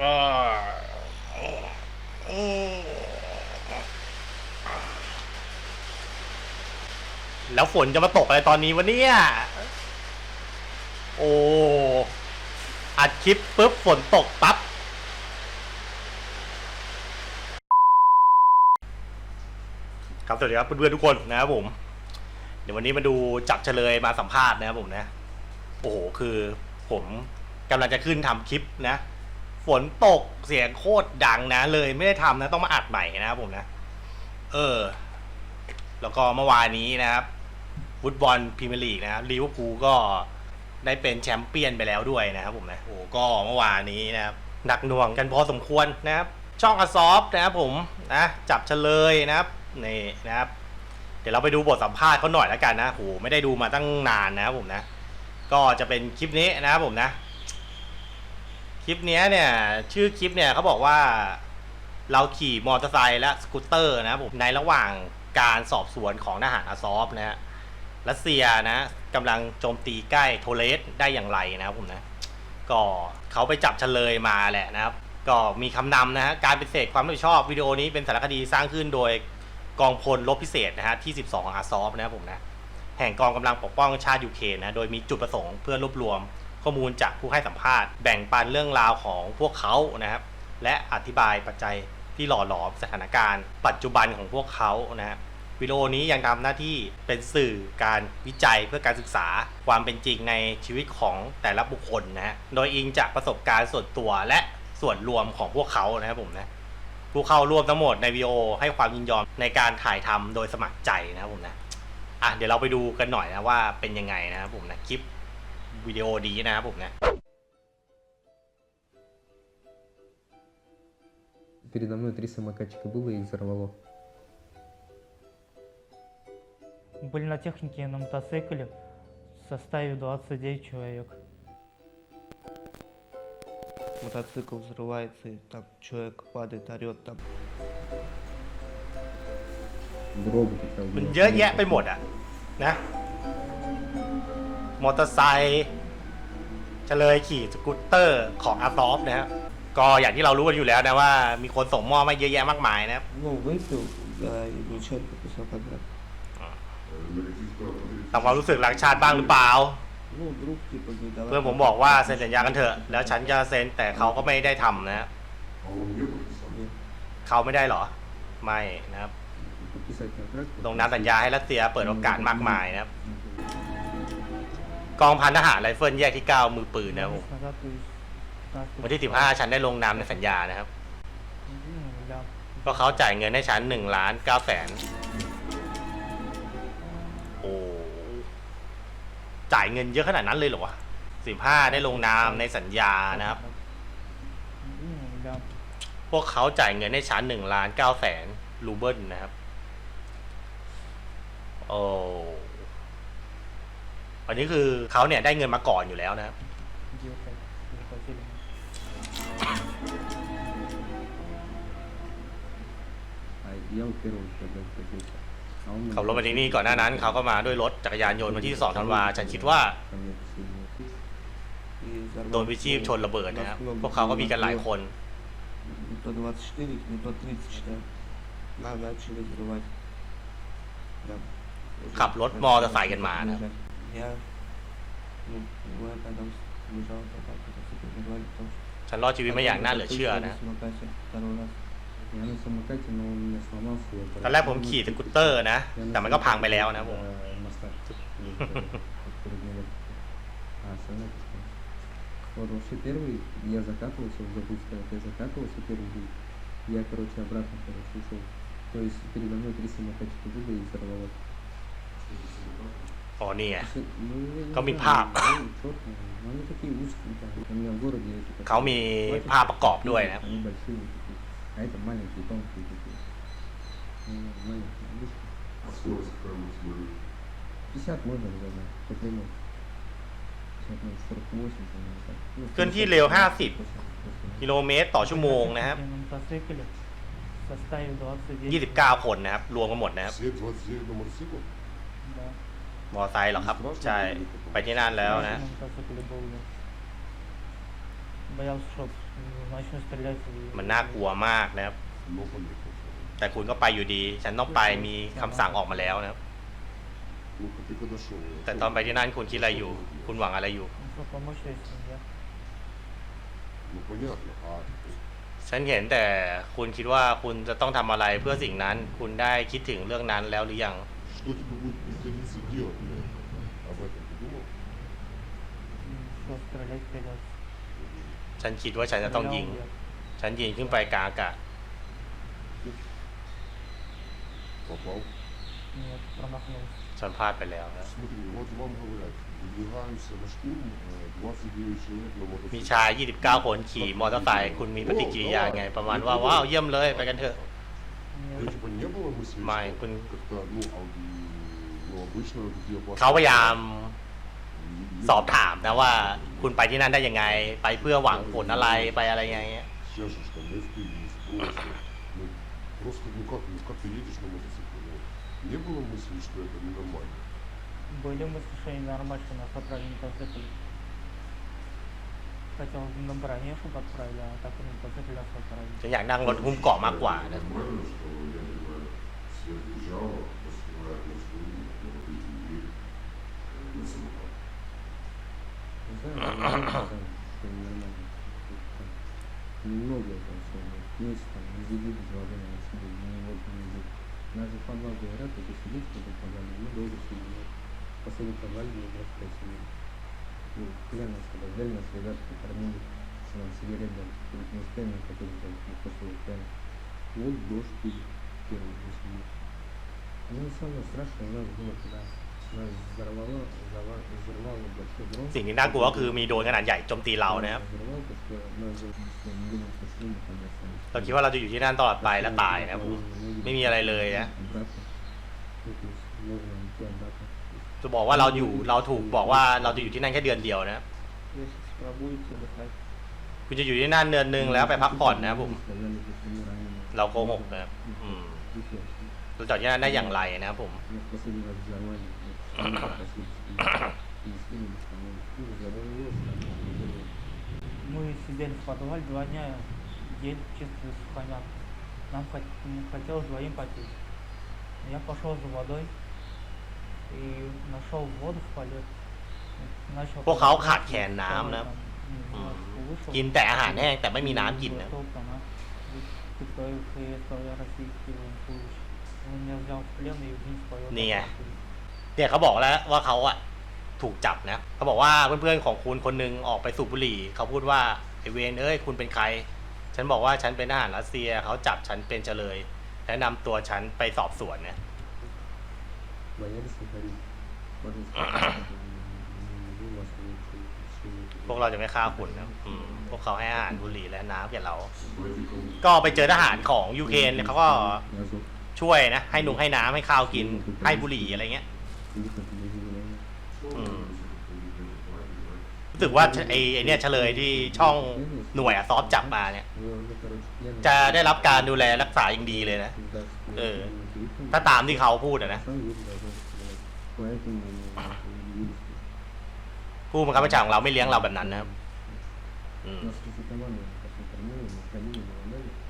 แล้วฝนจะมาตกอะไรตอนนี้วะเนี่ย โอ้ อัดคลิปปุ๊บฝนตกปั๊บ ครับสวัสดีครับเพื่อนๆทุกคนนะครับผม เดี๋ยววันนี้มาดูจับเฉลยมาสัมภาษณ์นะครับผมนะ โอ้โห คือผมกำลังจะขึ้นทำคลิปนะ ฝนตกเสียงโคตรดังนะ เลยไม่ได้ทำนะ ต้องมาอัดใหม่นะครับผมนะ เออ แล้วก็เมื่อวานนี้นะครับฟุตบอลพรีเมียร์ลีกนะครับลิเวอร์พูลก็ได้เป็นแชมปเปี้ยนไปแล้วด้วยนะครับผมนะโอ้ก็เมื่อวานนี้นะครับหนักหน่วงกันพอสมควรนะครับ ช่องอซอฟนะครับผมนะจับเฉลยนะครับนี่นะครับ เดี๋ยวเราไปดูบทสัมภาษณ์เขาหน่อยแล้วกันนะโหไม่ได้ดูมาตั้งนานนะครับผมนะ ก็จะเป็นคลิปนี้นะครับผมนะ ลิปเนี้ยเนี่ย ชื่อคลิปเนี่ยเขาบอกว่าเราขี่มอเตอร์ไซค์และสกูตเตอร์นะผมในระหว่างการสอบสวนของทหารอาซอฟนะฮะรัสเซียนะกำลังโจมตีใกล้โทเลสได้อย่างไรนะครับผมนะก็เขาไปจับเฉลยมาแหละนะครับ ก็มีคำนำนะฮะการปฏิเสธความรับผิดชอบวิดีโอนี้เป็นสารคดีสร้างขึ้นโดยกองพลรบพิเศษนะฮะที่ 12ของอาซอฟนะครับผมนะแห่งกองกำลังปกป้องชาติยูเครนนะโดยมีจุดประสงค์เพื่อรวบรวม ข้อมูลจากผู้ให้สัมภาษณ์ แบ่งปันเรื่องราวของพวกเขานะครับ และอธิบายปัจจัยที่หล่อหลอมสถานการณ์ ปัจจุบันของพวกเขานะฮะวิดีโอนี้ยังทำหน้าที่เป็นสื่อการวิจัยเพื่อการศึกษาความเป็นจริงในชีวิตของแต่ละบุคคลนะฮะ โดยอิงจากประสบการณ์ส่วนตัวและส่วนรวมของพวกเขานะครับผมนะ ผู้เข้าร่วมทั้งหมดในวีดีโอให้ความยินยอมในการถ่ายทำโดยสมัครใจนะครับผมนะ อะเดี๋ยวเราไปดูกันหน่อยนะว่าเป็นยังไงนะครับผมนะคลิป วิดีโอดีนะครับผมนะ Передо мной три самокатчика было и их взорвало. Были на технике на мотоцикле в составе 29 человек. мотоцикл взрывается, и там человек падает, орет там. Дробы такая. มันเยอะแยะไปหมดอ่ะนะมอเตอร์ไซค์ เฉลยขี่สกูตเตอร์ของอาซอฟนะครับก็อย่างที่เรารู้กันอยู่แล้วนะว่ามีคนส่งมอบมาเยอะแยะมากมายนะครับ Ну, выпил, да, и ничего не подписал контракт. ทำความรู้สึกรักชาติบ้างหรือเปล่า Ну, друг, типа, не давай. เพื่อนผมบอกว่าเซ็นสัญญากันเถอะ แล้วฉันจะเซ็นแต่เขาก็ไม่ได้ทำนะครับ Нет. เขาไม่ได้เหรอ ไม่นะครับ Подписать контракт. ลงนามสัญญาให้รัสเซียเปิดโอกาสมากมายนะครับ กองพันทหารไรเฟิลแยกที่เก้ามือปืนนะครับวันที่สิบห้าฉันได้ลงนามในสัญญานะครับก็เขาจ่ายเงินให้ฉันหนึ่งล้านเก้าแสนโอ้จ่ายเงินเยอะขนาดนั้นเลยเหรอวะสิบห้าได้ลงนามในสัญญานะครับพวกเขาจ่ายเงินให้ฉันหนึ่งล้านเก้าแสนรูเบิลนะครับ โอ้ อันนี้คือเขาเนี่ยได้เงินมาก่อนอยู่แล้วนะครับยืขับรถมาที่นี่ก่อนหน้านั้นเขาก็มาด้วยรถจักรยานยนต์มาที่สองธันวาฉันคิดว่าโดนวิชีพชนระเบิดนะครับพวกเขาก็มีกันหลายคนขับรถมอเตอร์ไซค์กันมานะ ฉันรอดชีวิตมาอย่างน่าเหลือเชื่อนะ ตอนแรกผมขี่สกูตเตอร์นะ แต่มันก็พังไปแล้วนะผม อ๋อนี่ยก็มีภาพ เขามีภาพประกอบด้วยนะเคลื่อนที่เร็ว 50 กิโลเมตรต่อชั่วโมงนะครับ 29 คนนะครับ รวมกันหมดนะครับ Все 29 на мотоцикле? Да. มอไซค์เหรอครับ ใช่ ไปที่นั่นแล้วนะ На мотоцикле был я. боялся, что начнут стрелять. и- มันน่ากลัวมากนะครับ Но поехал. แต่คุณก็ไปอยู่ดี ฉันต้องไปมีคำสั่งออกมาแล้วนะครับ Ну, ты когда шел? แต่ตอนไปที่นั่นคุณคิดอะไรอยู่ คุณหวังอะไรอยู่ Ну, что помочь своей семье. Ну, понятно. А ฉันเห็นแต่คุณคิดว่าคุณจะต้องทำอะไรเพื่อสิ่งนั้น คุณได้คิดถึงเรื่องนั้นแล้วหรือยัง что тебе будет ฉันคิดว่าฉันจะต้องยิง Стрелял, я. ฉันยิงขึ้นไปกลางอากาศ Попал. Нет, промахнулся. ฉันพลาดไปแล้วนะ Смотри, вот вам говорят, выдвигаемся на штурм, э, 29 человек на มี мотоцикле. ชาย 29 คนขี่มอเตอร์ไซค์คุณมีปฏิกิริยาไง ประมาณว่า ว้าว เยี่ยมเลยไปกันเถอะ Ну, Нет. типа, не было мысли, Май, что кун- как-то, ну, а, ну, обычно такие опасные- เขาพยายาม И- สอบถามนะว่า คุณไปที่นั่นได้ยังไง ไปเพื่อหวังผลอะไรไปอะไรอย่างเงี้ย Сейчас же там FPV, просто, ну, просто, ну как, ну как ты едешь на мотоцикле, ну, не было мысли, что это ненормально? Были мысли, что ненормально, что нас отправили на мотоцикле. Хотел на броне, чтобы отправили, а так и на мотоцикле нас отправили. ฉันอยากนั่งรถหุ้มเกาะมากกว่านะ Нормально, что ядерная сверхдержава посылает на службу вот эти двери э, на самокат. Немного там все, месяц там, не зайди без на себе, не вот не зайди. Нас же в подвал говорят, это сидит в этом подвале, мы долго сидим. Последний подвал не играть в сидим. Ну, куда нас когда взяли, нас ребята покормили, с нам сигарет дали, перед местами, которые там, не просто вот прям. Вот дождь и первый, если нет. Ну, самое страшное у нас было, когда สิ่งที่น่ากลัวก็คือมีโดรนขนาดใหญ่โจมตีเรานะครับ เราคิดว่าเราจะอยู่ที่นั่นตลอดไปและตายนะครับไม่มีอะไรเลยนะ จะบอกว่าเราอยู่เราถูกบอกว่าเราจะอยู่ที่นั่นแค่เดือนเดียวนะครับคุณจะอยู่ที่นั่นเดือนหนึ่งแล้วไปพักผ่อนนะครับผม เราโกหกนะครับ อืม И всё. เราจากที่นั่นได้อย่างไรนะครับผม Нас последний раз взорвали. Вот, мы попросили, и скинули, по-моему. Ну, взорвалось, там, Мы сидели в подвале два дня, ели чистый сухомяк. Нам хот- м, хотелось двоим попить. Я пошел за водой и нашел воду в полет. Начал พวกเขา подготовить, ขาดแคลนน้ำนะครับ там, не знаю, вышел, กินแต่อาหารแห้งแต่ไม่มีน้ำกินนะ Вышел там, а, и кто их и сказал, я российский военнослужащий. Он меня взял в плен и вниз повел. Не. на Балтику. เนี่ยเขาบอกแล้วว่าเขาอะถูกจับนะเขาบอกว่าเพื่อนๆของคุณคนหนึงออกไปสูบบุหรี่ เขาพูดว่าไอเวนเอ้ยคุณเป็นใคร ฉันบอกว่าฉันเป็นทหารรัสเซียเขาจับฉันเป็นเฉลย และนำตัวฉันไปสอบสวนนะ Боялись выходить. Пожалуйста, не могу вас лучше. พวกเราจะไม่ฆ่าคุณนะอืมพวกเขาให้อาหารบุหรี่และน้ำแก่เรา Вроде как ก็ไปเจอทหารของยูเครนเนี่ยเขาก็ Я зов. ช่วยนะ ให้นุงให้น้ำให้ข้าวกิน ให้บุหรี่อะไรเงี้ยรู้สึกว่าไอ้เนี่ยเฉลยที่ช่องหน่วยอซอฟจับมาเนี่ย จะได้รับการดูแลรักษาอย่างดีเลยนะ เออ ถ้าตามที่เขาพูดนะ ผู้บังคับบัญชาของเราไม่เลี้ยงเราแบบนั้นนะครับ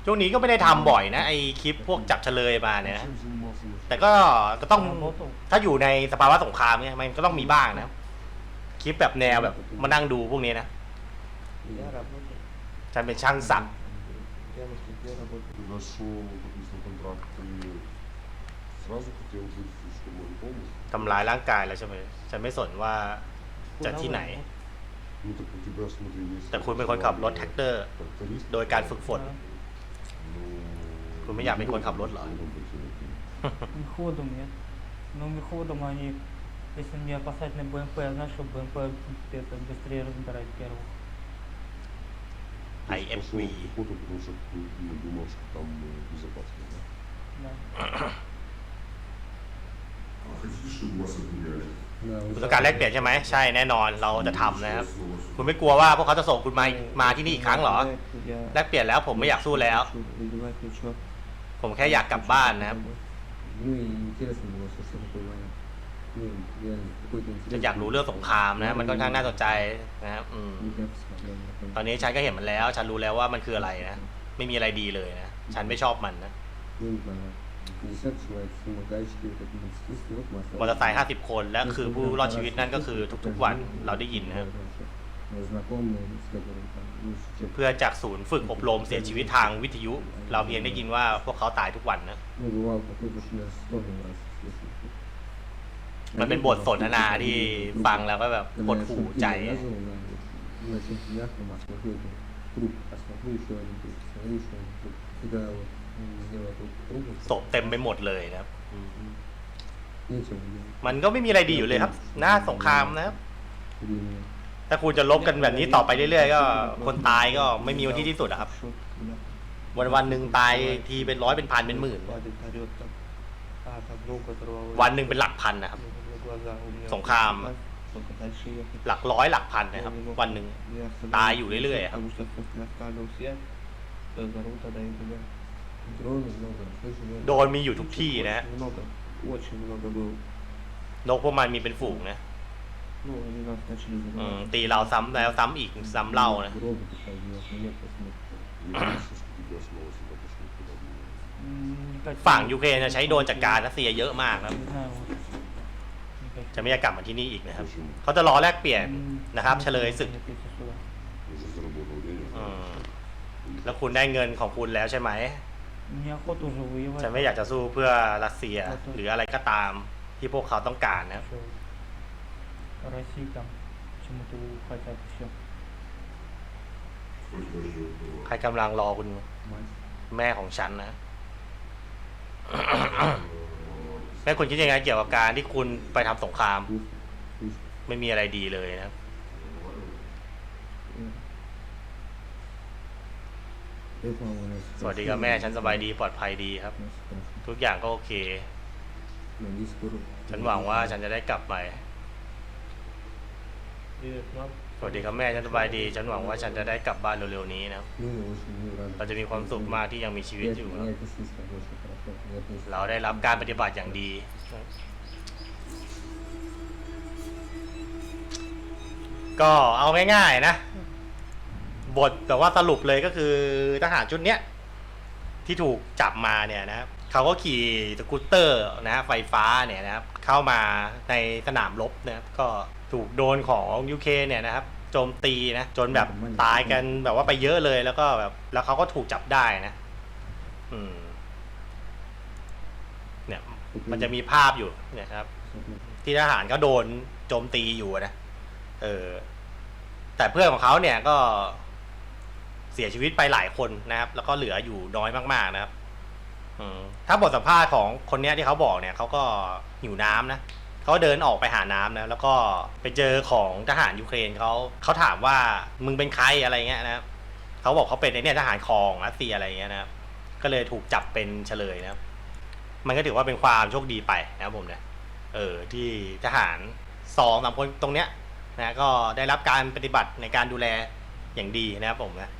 Нас критиковали, как мы кормили, мы кормили, мы кормили. ช่วงนี้ก็ไม่ได้ทำบ่อยนะ ไอคลิปพวกจับเฉลยมาเนี่ยนะ чем занимался наш แต่ก็ก็ต้อง Работал. ถ้าอยู่ในสภาวะสงครามเนี่ยมันก็ต้องมีบ้างนะ คลิปแบบแนวแบบมานั่งดูพวกนี้นะ Я работал. ฉันเป็นช่างสัก Я в Москве работал. Когда шел, подписал контракт, ты сразу хотел быть, чтобы он помощь? ทำร้ายร่างกายแล้วใช่ไหมฉันไม่สนว่าจะที่ไหน Ну так у тебя, смотри, есть... แต่คุณเป็นคนขับรถแท็กเตอร์ тракторист. โดยการฝึกฝน Да. Ну, Вы меня не прикольно должен облот, ладно. должен быть, э, Мехводом нет. Но мехводом они, если мне посадить на БМП, я знаю, что БМП это быстрее разбирает первых. то есть IFV. пошел в пехоту, потому что ты ну, думал, что там э, безопасно, да? Да. А хотите, чтобы вас обменяли? Да, คุ вот ณต้อ так งการแล вот. กเปลี่ยนใช่ไหมใช่แน่นอนเราจะทำนะครับ คุณไม่กลัวว่าพวกเขาจะส่งคุณมามาที่นี่อีกครั้งเหรอ Я แลกเปลี่ยนแล้วผมไม่อยากสู้แล้ว хочу выливать ничего. ผมแค่อยากกลับบ้านนะครับ Ну и интересно было, что, что такое война. Ну, реально, какой-то จะ интерес อยากรู้ был. เรื่องสงครามนะ มันค่อนข้างน่าสนใจนะครับอืม Вот я посмотрел на это. ตอนนี้ฉันก็เห็นมันแล้ว ฉันรู้แล้วว่ามันคืออะไรนะ ไม่มีอะไรดีเลยนะ ฉันไม่ชอบมันนะ Ну, не знаю, 50 человек, сумасшедшие, вот это 20 вот масса. มอเตอร์ไซค์50 คน และคือผู้รอดชีวิตนั่นก็คือทุกๆวันเราได้ยินนะครับ Знакомые, с которыми там, ну, чем เพื่อนจากศูนย์ฝึกอบรมเสียชีวิตทางวิทยุ เราเพียงได้ยินว่าพวกเขาตายทุกวันนะ Ну, бывал такой, потому что даже стогнул раз, если มันเป็นบทสนทนาที่ฟังแล้วก็แบบหดหูใจ Я лазал на, на сентябрях на смотрю этот труп, а смотрю еще один труп, смотрю еще один труп. Когда вот м, сделал этот труп, ศพเต็มไปหมดเลยนะครับ нечего делать. มันก็ไม่มีอะไรดีอยู่เลยครับ หน้าสงครามนะครับ Времени. ถ้าคุณจะลบกันแบบนี้ต่อไปเรื่อยๆ ก็ คนตายก็ไม่มีวันที่ที่สุดนะครับ วันวันหนึ่งตายทีเป็นร้อยเป็นพันเป็นหมื่น วันหนึ่งเป็นหลักพันนะครับ สงคราม หลักร้อยหลักพันนะครับ วันหนึ่งตายอยู่เรื่อยๆครับ โดนมีอยู่ทุกที่นะนกพวกมันมีเป็นฝูงนะ ตีเราซ้ำแล้วซ้ำอีกซ้ำเล่านะฝั่งยูเครนใช้โดนจัดการรัสเซียเยอะมากนะจะไม่อยากกลับมาที่นี่อีกนะครับเขาจะรอแลกเปลี่ยนนะครับ เฉลยศึกแล้วคุณได้เงินของคุณแล้วใช่ไหมฉันไม่อยากจะสู้เพื่อรัสเซีย หรืออะไรก็ตามที่พวกเขาต้องการนะครับ России там почему-то хотят все. ใครกำลังรอคุณ Мать. แม่ของฉันนะ แม่คุณคิดยังไงเกี่ยวกับการที่คุณไปทำสงคราม Слушай, слушай. ไม่มีอะไรดีเลยนะครับ Это у нас สวัสดีครับแม่ ฉันสบายดีปลอดภัยดีครับ у нас хорошо. ทุกอย่างก็โอเค Надеюсь, скоро. ฉันหวังว่าฉันจะได้กลับไป สวัสดีครับแม่ฉันสบายดี ฉันหวังว่าฉันจะได้กลับบ้านเร็วๆนี้นะเราจะมีความสุขมากที่ยังมีชีวิตอยู่นะเราได้รับการปฏิบัติอย่างดี ก็เอาง่ายๆนะ บทแต่ว่าสรุปเลยก็คือทหารชุดเนี้ยที่ถูกจับมาเนี่ยนะเขาก็ขี่สกูตเตอร์นะไฟฟ้าเนี่ยนะครับ เข้ามาในสนามรบนะครับก็ ถูกโดนของ UK เนี่ยนะครับโจมตีนะจนแบบตายกันแบบว่าไปเยอะเลยแล้วก็แบบแล้วเขาก็ถูกจับได้นะอืมเนี่ยมันจะมีภาพอยู่เนี่ยครับ ที่ทหารก็โดนโจมตีอยู่นะเออแต่เพื่อนของเขาเนี่ยก็เสียชีวิตไปหลายคนนะครับ แล้วก็เหลืออยู่น้อยมาก ๆ นะครับถ้าบทสัมภาษณ์ของคนนี้ที่เขาบอกเนี่ยเขาก็หิวน้ำนะ เขาเดินออกไปหาน้ำนะแล้วก็ไปเจอของทหารยูเครนเขาเขาถามว่ามึงเป็นใครอะไรเงี้ยนะครับเขาบอกเขาเป็นไอเนี่ยทหารคองรัสเซียอะไรเงี้ยนะครับก็เลยถูกจับเป็นเฉลยนะครับ มันก็ถือว่าเป็นความโชคดีไปนะครับผมเนี่ยเออที่ทหารสองสามคนตรงเนี้ยนะก็ได้รับการปฏิบัติในการดูแลอย่างดีนะครับผมนะ